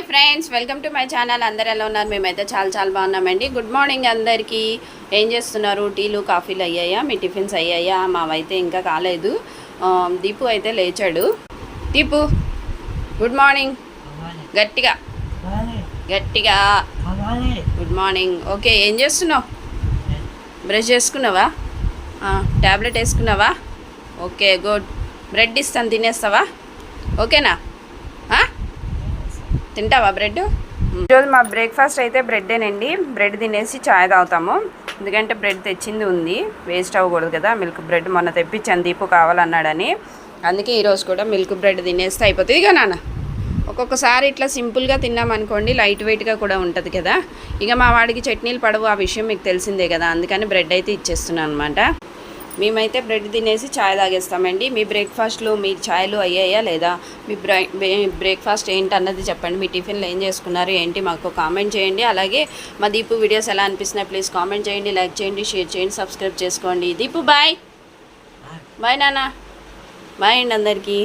Hi friends welcome to my channel. అందరు ఎలా ఉన్నారు? మేమైతే చాలా చాలా బాగున్నామండి. గుడ్ మార్నింగ్ అందరికీ. ఏం చేస్తున్నారు? టీలు కాఫీలు అయ్యాయా? మీ టిఫిన్స్ అయ్యాయా? మావైతే ఇంకా కాలేదు. దీపు అయితే లేచాడు. Deepu good morning. గట్టిగా. గట్టిగా. Good morning. ఓకే ఏం చేస్తున్నావు? బ్రష్ చేసుకున్నావా? ట్యాబ్లెట్ వేసుకున్నావా? Okay good. బ్రెడ్ ఇస్తాను తినేస్తావా? ఓకేనా? తింటావా బ్రెడ్? ఈరోజు మా బ్రేక్ఫాస్ట్ అయితే బ్రెడ్డేనండి. బ్రెడ్ తినేసి చాయ్ తాగుతాము. ఎందుకంటే బ్రెడ్ తెచ్చింది ఉంది. వేస్ట్ అవ్వకూడదు కదా. మిల్క్ బ్రెడ్ మొన్న తెప్పించాను. దీపు కావాలన్నాడని. అందుకే ఈరోజు కూడా మిల్క్ బ్రెడ్ తినేస్తే అయిపోతుంది. ఇక నాన్న. ఒక్కొక్కసారి ఇట్లా సింపుల్గా తిన్నామనుకోండి లైట్ వెయిట్గా కూడా ఉంటుంది కదా. ఇక మా వాడికి చట్నీలు పడవు. ఆ విషయం మీకు తెలిసిందే కదా. అందుకని బ్రెడ్ అయితే ఇచ్చేస్తున్నాను అనమాట మేమైతే బ్రెడ్ తినేసి చాయ్ తాగేస్తామండి. మీ బ్రేక్ఫాస్ట్లు మీ ఛాయ్లు అయ్యాయా లేదా? మీ బ్రేక్ఫాస్ట్ ఏంటి అన్నది చెప్పండి. మీ టిఫిన్లు ఏం చేసుకున్నారు? ఏంటి? మాకు కామెంట్ చేయండి. అలాగే మా దీపు వీడియోస్ ఎలా అనిపిస్తున్నాయి ప్లీజ్ కామెంట్ చేయండి లైక్ చేయండి షేర్ చేయండి సబ్స్క్రైబ్ చేసుకోండి. దీపు బాయ్. బాయ్ నాన్న. బాయ్ అండి అందరికీ.